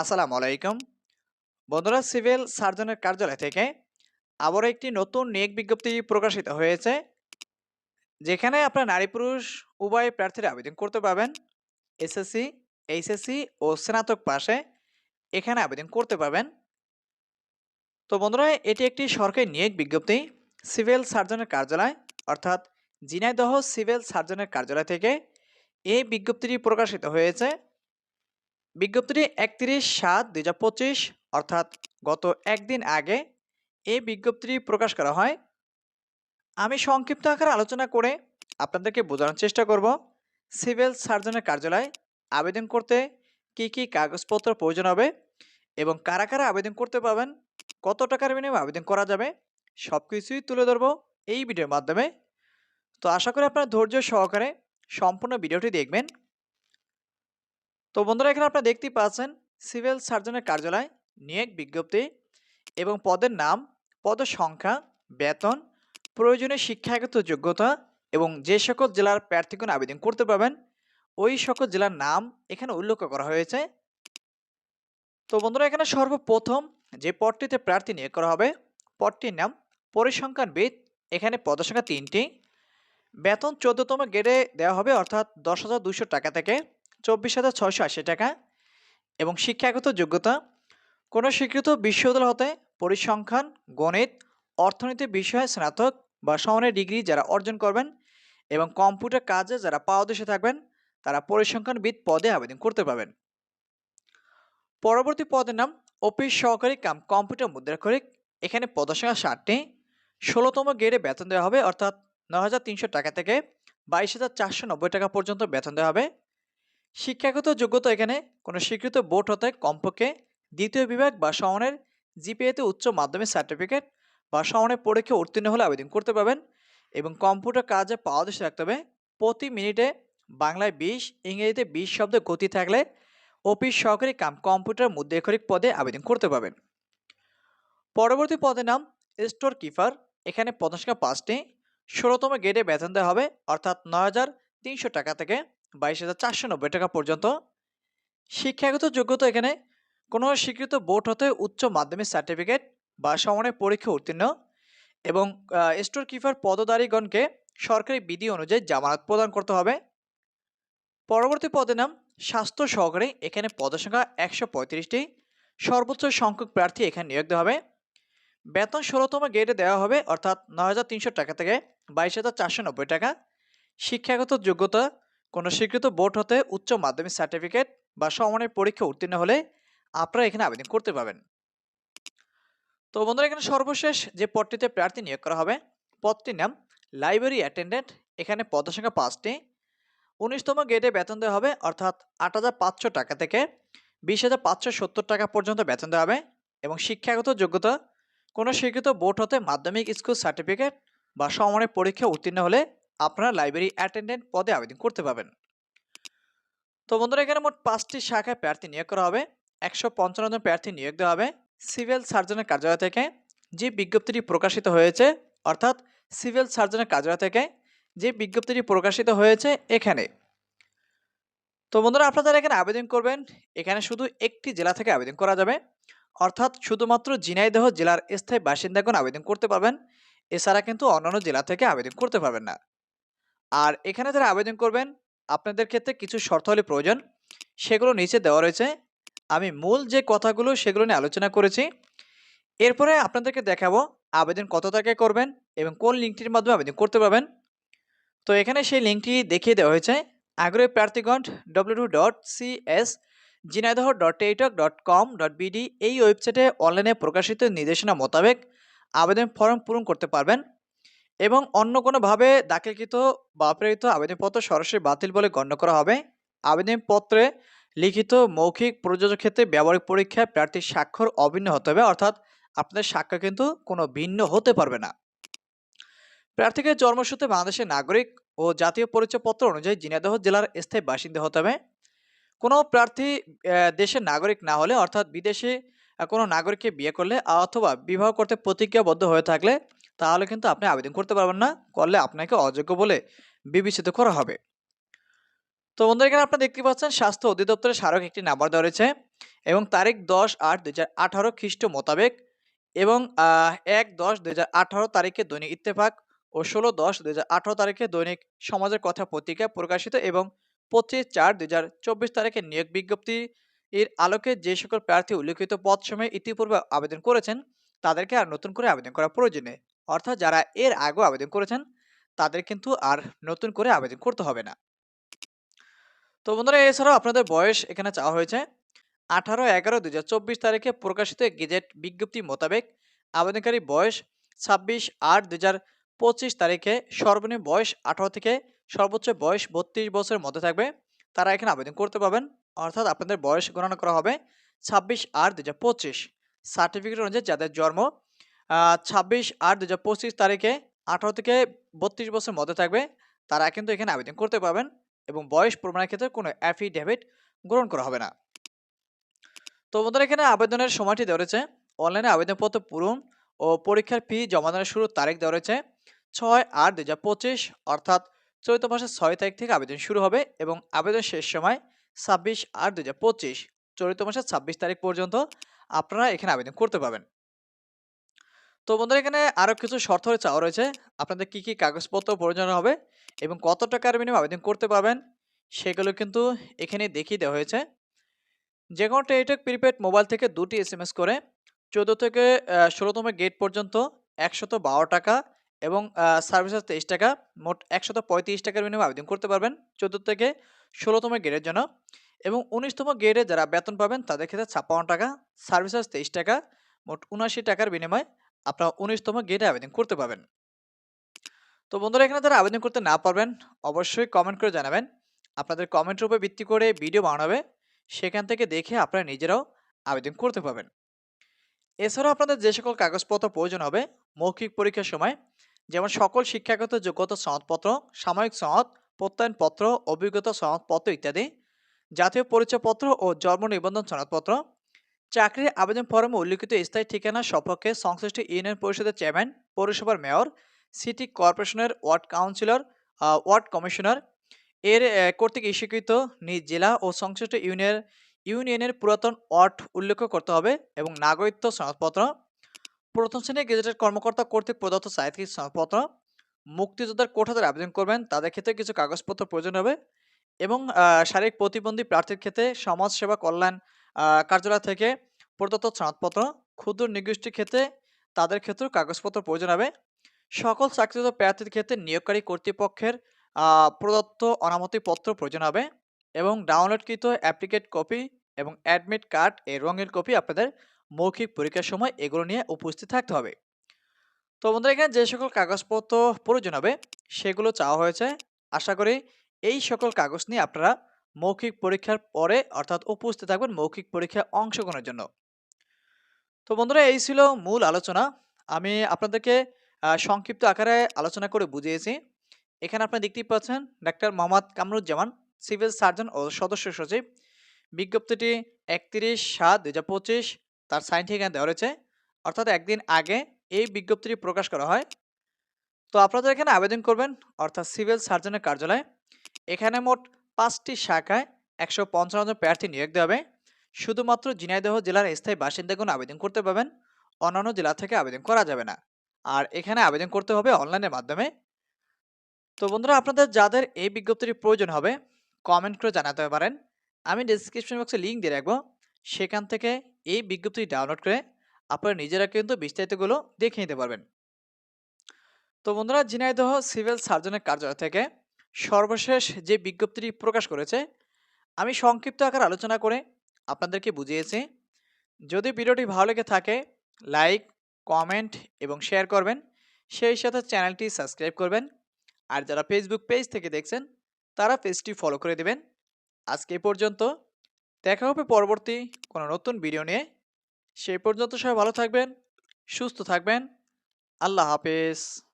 আসসালামু আলাইকুম। বন্ধুরা, সিভিল সার্জনের কার্যালয় থেকে আবারও একটি নতুন নিয়োগ বিজ্ঞপ্তি প্রকাশিত হয়েছে, যেখানে আপনার নারী পুরুষ উভয় প্রার্থীরা আবেদন করতে পারবেন। এসএসসি, এইচএসসি ও স্নাতক পাশে এখানে আবেদন করতে পারবেন। তো বন্ধুরা, এটি একটি সরকারি নিয়োগ বিজ্ঞপ্তি, সিভিল সার্জনের কার্যালয়, অর্থাৎ ঝিনাইদহ সিভিল সার্জনের কার্যালয় থেকে এই বিজ্ঞপ্তিটি প্রকাশিত হয়েছে। বিজ্ঞপ্তিটি একত্রিশ সাত দুই অর্থাৎ গত একদিন আগে এই বিজ্ঞপ্তিটি প্রকাশ করা হয়। আমি সংক্ষিপ্ত আকারে আলোচনা করে আপনাদেরকে বোঝানোর চেষ্টা করব। সিভিল সার্জনের কার্যালয় আবেদন করতে কি কি কাগজপত্র প্রয়োজন হবে এবং কারা কারা আবেদন করতে পারবেন, কত টাকার বিনিময়ে আবেদন করা যাবে সব কিছুই তুলে ধরবো এই ভিডিওর মাধ্যমে। তো আশা করি আপনারা ধৈর্য সহকারে সম্পূর্ণ ভিডিওটি দেখবেন। তো বন্ধুরা, এখানে আপনারা দেখতেই পাচ্ছেন সিভিল সার্জনের কার্যালয়, নিয়োগ বিজ্ঞপ্তি এবং পদের নাম, পদের সংখ্যা, বেতন, প্রয়োজনীয় শিক্ষাগত যোগ্যতা এবং যে সকল জেলার প্রার্থীগণ আবেদন করতে পারবেন, ওই সকল জেলার নাম এখানে উল্লেখ করা হয়েছে। তো বন্ধুরা, এখানে সর্বপ্রথম যে পদটিতে প্রার্থী নিয়োগ করা হবে, পদটির নাম পরিসংখ্যানবিদ, এখানে পদসংখ্যা তিনটি। বেতন চোদ্দতম গ্রেডে দেওয়া হবে, অর্থাৎ দশ হাজার দুশো টাকা থেকে। চব্বিশ হাজার ছয়শো আশি টাকা এবং শিক্ষাগত যোগ্যতা। কোনো স্বীকৃত বিশ্ববিদ্যালয় হতে পরিসংখ্যান, গণিত, অর্থনীতি বিষয়ে স্নাতক বা সমানের ডিগ্রি যারা অর্জন করবেন এবং কম্পিউটার কাজে যারা পারদর্শী থাকবেন, তারা পরিসংখ্যানবিদ পদে আবেদন করতে পারবেন। পরবর্তী পদের নাম অফিস সহকারী কাম কম্পিউটার মুদ্রাক্ষরিক। এখানে পদসংখ্যা ষাটটি। ষোলোতম গ্রেডে বেতন দেওয়া হবে, অর্থাৎ ন টাকা থেকে বাইশ টাকা পর্যন্ত বেতন দেওয়া হবে। শিক্ষাগত যোগ্যতা এখানে কোনো স্বীকৃত বোর্ড হতে কমপক্ষে দ্বিতীয় বিভাগ বা সমানের জিপিএতে উচ্চ মাধ্যমিক সার্টিফিকেট বা সমানের পরীক্ষা উত্তীর্ণ হলে আবেদন করতে পারবেন এবং কম্পিউটার কাজে পাওয়া রাখতে হবে। প্রতি মিনিটে বাংলায় বিশ, ইংরেজিতে বিশ শব্দ গতি থাকলে অফিস সহকারী কাম কম্পিউটার মুদ্রাক্ষরিক পদে আবেদন করতে পারবেন। পরবর্তী পদের নাম স্টোর কিপার এখানে পদসংখ্যা পাঁচটি। ষোলোতম গ্রেডে বেতন দেওয়া হবে, অর্থাৎ নয় হাজার তিনশো টাকা থেকে বাইশ হাজার চারশো নব্বই টাকা পর্যন্ত। শিক্ষাগত যোগ্যতা এখানে, কোনো স্বীকৃত বোর্ড হতে উচ্চ মাধ্যমিক সার্টিফিকেট বা সমানের পরীক্ষা উত্তীর্ণ এবং স্টোর কিপার পদধারীগণকে সরকারি বিধি অনুযায়ী জামানত প্রদান করতে হবে। পরবর্তী পদের নাম, স্বাস্থ্য সহকারী, এখানে পদসংখ্যা একশো পঁয়ত্রিশটি। সর্বোচ্চ সংখ্যক প্রার্থী এখানে নিয়োগ দেওয়া হবে। বেতন ষোলোতম গ্রেডে দেওয়া হবে, অর্থাৎ নয় হাজার তিনশো টাকা থেকে বাইশ টাকা। শিক্ষাগত যোগ্যতা কোনো স্বীকৃত বোর্ড হতে উচ্চ মাধ্যমিক সার্টিফিকেট বা সমানের পরীক্ষা উত্তীর্ণ হলে আপনারা এখানে আবেদন করতে পারবেন। তো বন্ধুরা, এখানে সর্বশেষ যে পদটিতে প্রার্থী নিয়োগ করা হবে, পদটির নাম লাইব্রেরি অ্যাটেন্ডেন্ট। এখানে পদসংখ্যা পাঁচটি। উনিশতম গ্রেডে বেতন দেওয়া হবে, অর্থাৎ আট হাজার পাঁচশো টাকা থেকে বিশ হাজার টাকা পর্যন্ত বেতন দেওয়া হবে এবং শিক্ষাগত যোগ্যতা, কোনো স্বীকৃত বোর্ড হতে মাধ্যমিক স্কুল সার্টিফিকেট বা সমানের পরীক্ষা উত্তীর্ণ হলে আপনারা লাইব্রেরি অ্যাটেন্ডেন্ট পদে আবেদন করতে পারবেন। তো বন্ধুরা, এখানে মোট পাঁচটি শাখায় প্রার্থী নিয়োগ করা হবে। একশো পঞ্চান্ন জন প্রার্থী নিয়োগ দেওয়া হবে সিভিল সার্জনের কার্যালয় থেকে, যে বিজ্ঞপ্তিটি প্রকাশিত হয়েছে, অর্থাৎ সিভিল সার্জনের কার্যালয় থেকে যে বিজ্ঞপ্তিটি প্রকাশিত হয়েছে এখানে। তো বন্ধুরা, আপনারা এখানে আবেদন করবেন, এখানে শুধু একটি জেলা থেকে আবেদন করা যাবে। অর্থাৎ শুধুমাত্র ঝিনাইদহ জেলার স্থায়ী বাসিন্দাগণ আবেদন করতে পারবেন। এছাড়া কিন্তু অন্যান্য জেলা থেকে আবেদন করতে পারবেন না। আর এখানে যারা আবেদন করবেন, আপনাদের ক্ষেত্রে কিছু শর্তাবলী প্রয়োজন। সেগুলো নিচে দেওয়া রয়েছে। আমি মূল যে কথাগুলো সেগুলো নিয়ে আলোচনা করেছি। এরপরে আপনাদেরকে দেখাবো আবেদন কত টাকায় করবেন এবং কোন লিঙ্কটির মাধ্যমে আবেদন করতে পারবেন। তো এখানে সেই লিঙ্কটি দেখিয়ে দেওয়া হয়েছে। আগ্রহী প্রার্থীগণ W dot C S Jhenaidah dot teletalk dot com dot BD এই ওয়েবসাইটে অনলাইনে প্রকাশিত নির্দেশনা মোতাবেক আবেদন ফর্ম পূরণ করতে পারবেন। এবং অন্য কোনোভাবে দাখিলকৃত বা প্রেরিত আবেদনপত্র সরাসরি বাতিল বলে গণ্য করা হবে। আবেদনপত্রে লিখিত মৌখিক প্রযোজক ক্ষেত্রে ব্যবহারিক পরীক্ষায় প্রার্থীর স্বাক্ষর অভিন্ন হতে হবে, অর্থাৎ আপনাদের স্বাক্ষর কিন্তু কোনো ভিন্ন হতে পারবে না। প্রার্থীকে জন্মসূত্রে বাংলাদেশের নাগরিক ও জাতীয় পরিচয়পত্র অনুযায়ী জিনাদহ জেলার স্থায়ী বাসিন্দা হতে হবে। কোনো প্রার্থী দেশের নাগরিক না হলে, অর্থাৎ বিদেশে কোনো নাগরিককে বিয়ে করলে অথবা বিবাহ করতে প্রতিজ্ঞাবদ্ধ হয়ে থাকলে তাহলে কিন্তু আপনি আবেদন করতে পারবেন না। করলে আপনাকে অযোগ্য বলে বিবেচিত করা হবে। তো বন্ধুরা, এখানে আপনারা দেখতে পাচ্ছেন, স্বাস্থ্য অধিদপ্তরের স্মারক একটি নাম্বার দেওয়া রয়েছে এবং তারিখ দশ আট দুই হাজার আঠারো খ্রিস্ট মোতাবেক এবং এক দশ দুই হাজার আঠারো তারিখে দৈনিক ইত্তেফাক ও ষোলো দশ দুই হাজার আঠারো তারিখে দৈনিক সমাজের কথা পত্রিকা প্রকাশিত এবং পঁচিশ চার দুই হাজার চব্বিশ তারিখে নিয়োগ বিজ্ঞপ্তি এর আলোকে যে সকল প্রার্থী উল্লেখিত পদ সময়ে ইতিপূর্বে আবেদন করেছেন, তাদেরকে আর নতুন করে আবেদন করা প্রয়োজন অর্থাৎ যারা এর আগেও আবেদন করেছেন, তাদের কিন্তু আর নতুন করে আবেদন করতে হবে না। তো বন্ধুরা, এছাড়াও আপনাদের বয়স এখানে চাওয়া হয়েছে আঠারো এগারো চব্বিশ তারিখে প্রকাশিত গেজেট বিজ্ঞপ্তি মোতাবেক আবেদনকারী বয়স ছাব্বিশ আট পঁচিশ তারিখে সর্বনিম্ন বয়স আঠারো থেকে সর্বোচ্চ বয়স বত্রিশ বছরের মধ্যে থাকবে। তারা এখানে আবেদন করতে পারবেন। অর্থাৎ আপনাদের বয়স গণনা করা হবে ছাব্বিশ আট পঁচিশ। সার্টিফিকেট অনুযায়ী যাদের জন্ম ছাব্বিশ আট দু তারিখে আঠারো থেকে বত্রিশ বছরের মধ্যে থাকবে। তারা কিন্তু এখানে আবেদন করতে পারবেন এবং বয়স প্রমাণের ক্ষেত্রে কোনো অ্যাফিডেভিট গ্রহণ করা হবে না। তো বন্ধুরা, এখানে আবেদনের সময়টি দেওয়া রয়েছে। অনলাইনে আবেদনপত্র পূরণ ও পরীক্ষার ফি জমা দেওয়ার শুরুর তারিখ দেওয়া রয়েছে ছয় আট দু অর্থাৎ চৈত মাসের ছয় তারিখ থেকে আবেদন শুরু হবে এবং আবেদন শেষ সময় ছাব্বিশ আট দু চলিত মাসের ছাব্বিশ তারিখ পর্যন্ত আপনারা এখানে আবেদন করতে পারবেন। তো বন্ধুরা, এখানে আরও কিছু শর্ত চাওয়া রয়েছে। আপনাদের কি কি কাগজপত্র প্রয়োজন হবে এবং কত টাকার বিনিময়ে আবেদন করতে পারবেন সেগুলো কিন্তু এখানে দেখিয়ে দেওয়া হয়েছে। যে কোনো টেলিটক প্রিপেড মোবাইল থেকে দুটি এস করে, চোদ্দ থেকে ষোলোতম গেট পর্যন্ত একশত বারো টাকা এবং সার্ভিস চার্জ তেইশ টাকা, মোট একশত পঁয়ত্রিশ টাকার বিনিময়ে আবেদন করতে পারবেন চোদ্দ থেকে ষোলোতম গেটের জন্য। এবং উনিশতম গেটে যারা বেতন পাবেন তাদের ক্ষেত্রে ছাপ্পান্ন টাকা সার্ভিস চার্জ তেইশ টাকা, মোট উনআশি টাকার বিনিময়ে আপনারা উনিশতম গেটে আবেদন করতে পারবেন। তো বন্ধুরা, এখানে যারা আবেদন করতে না পারবেন, অবশ্যই কমেন্ট করে জানাবেন। আপনাদের কমেন্টের উপর ভিত্তি করে ভিডিও বানাবে সেখান থেকে দেখে আপনারা নিজেরাও আবেদন করতে পারবেন। এছাড়াও আপনাদের যে সকল কাগজপত্র প্রয়োজন হবে, মৌখিক পরীক্ষার সময়, যেমন সকল শিক্ষাগত যোগ্যতা সনদপত্র, সাময়িক সনদ, প্রত্যয়নপত্র, অভিজ্ঞতা সনদপত্র ইত্যাদি, জাতীয় পরিচয়পত্র ও জন্ম নিবন্ধন সনদপত্র চাকরির আবেদন ফর্মে উল্লিখিত স্থায়ী ঠিকানা সপক্ষে সংশ্লিষ্ট ইউনিয়ন পরিষদের চেয়ারম্যান, পৌরসভার মেয়র, সিটি কর্পোরেশনের ওয়ার্ড কাউন্সিলর ওয়ার্ড কমিশনার। এর কর্তৃক ইস্যুকৃত নিজ জেলা ও সংশ্লিষ্ট ইউনিয়নের ইউনিয়নের পুরাতন ওয়ার্ড উল্লেখ করতে হবে এবং নাগরিকত্ব সনদপত্র, প্রথম শ্রেণির গেজেটের কর্মকর্তা কর্তৃক প্রদত্ত সাহিত্যিক সনদপত্র, মুক্তিযোদ্ধার কোঠাদের আবেদন করবেন, তাদের ক্ষেত্রে কিছু কাগজপত্র প্রয়োজন হবে এবং শারীরিক প্রতিবন্ধী প্রার্থীর ক্ষেত্রে সমাজসেবা কল্যাণ কার্যালয় থেকে প্রদত্ত সনদপত্র ক্ষুদ্র নির্দিষ্ট ক্ষেত্রে তাদের ক্ষেত্রেও কাগজপত্র প্রয়োজন হবে। সকল চাকরিরত প্রার্থীর ক্ষেত্রে নিয়োগকারী কর্তৃপক্ষের প্রদত্ত অনামতিপত্র প্রয়োজন হবে এবং ডাউনলোডকৃত অ্যাপ্লিকেট কপি এবং অ্যাডমিট কার্ড এর রঙের কপি আপনাদের মৌখিক পরীক্ষার সময় এগুলো নিয়ে উপস্থিত থাকতে হবে। তো বন্ধুরা, এখানে যে সকল কাগজপত্র প্রয়োজন হবে, সেগুলো চাওয়া হয়েছে। আশা করি এই সকল কাগজ নিয়ে আপনারা মৌখিক পরীক্ষার পরে অর্থাৎ উপস্থিত থাকবেন মৌখিক পরীক্ষায় অংশগ্রহণের জন্য। তো বন্ধুরা, এই ছিল মূল আলোচনা। আমি আপনাদেরকে সংক্ষিপ্ত আকারে আলোচনা করে বুঝিয়েছি। এখানে আপনি দেখতেই পাচ্ছেন doctor Mohammad Kamruzzaman, civil surgeon ও সদস্য সচিব। বিজ্ঞপ্তিটি একত্রিশ সাত দু হাজার পঁচিশ, তার সাইনটি এখানে দেওয়া রয়েছে। অর্থাৎ একদিন আগে এই বিজ্ঞপ্তিটি প্রকাশ করা হয়। তো আপনাদের এখানে আবেদন করবেন অর্থাৎ সিভিল সার্জনের কার্যালয়ে। এখানে মোট পাঁচটি শাখায় একশো পঞ্চান্ন জন প্রার্থী নিয়োগ দেওয়া হবে। শুধুমাত্র ঝিনাইদহ জেলার স্থায়ী বাসিন্দাগণ আবেদন করতে পারবেন, অন্যান্য জেলা থেকে আবেদন করা যাবে না। আর এখানে আবেদন করতে হবে অনলাইনের মাধ্যমে। তো বন্ধুরা, আপনাদের যাদের এই বিজ্ঞপ্তির প্রয়োজন হবে কমেন্ট করে জানাতে পারেন। আমি ডিসক্রিপশন বক্সে লিঙ্ক দিয়ে রাখব। সেখান থেকে এই বিজ্ঞপ্তি ডাউনলোড করে আপনারা নিজেরা কিন্তু বিস্তারিতগুলো দেখে নিতে পারবেন। তো বন্ধুরা, ঝিনাইদহ সিভিল সার্জনের কার্যালয় থেকে সর্বশেষ যে বিজ্ঞপ্তিটি প্রকাশ করেছে, আমি সংক্ষিপ্ত আকার আলোচনা করে আপনাদেরকে বুঝিয়েছি। যদি ভিডিওটি ভালো লেগে থাকে, লাইক, কমেন্ট এবং শেয়ার করবেন। সেই সাথে চ্যানেলটি সাবস্ক্রাইব করবেন। আর যারা ফেসবুক পেজ থেকে দেখছেন, তারা পেজটি ফলো করে দেবেন। আজকে এই পর্যন্ত। দেখা হবে পরবর্তী কোনো নতুন ভিডিও নিয়ে। সেই পর্যন্ত সবাই ভালো থাকবেন, সুস্থ থাকবেন। আল্লাহ হাফেজ।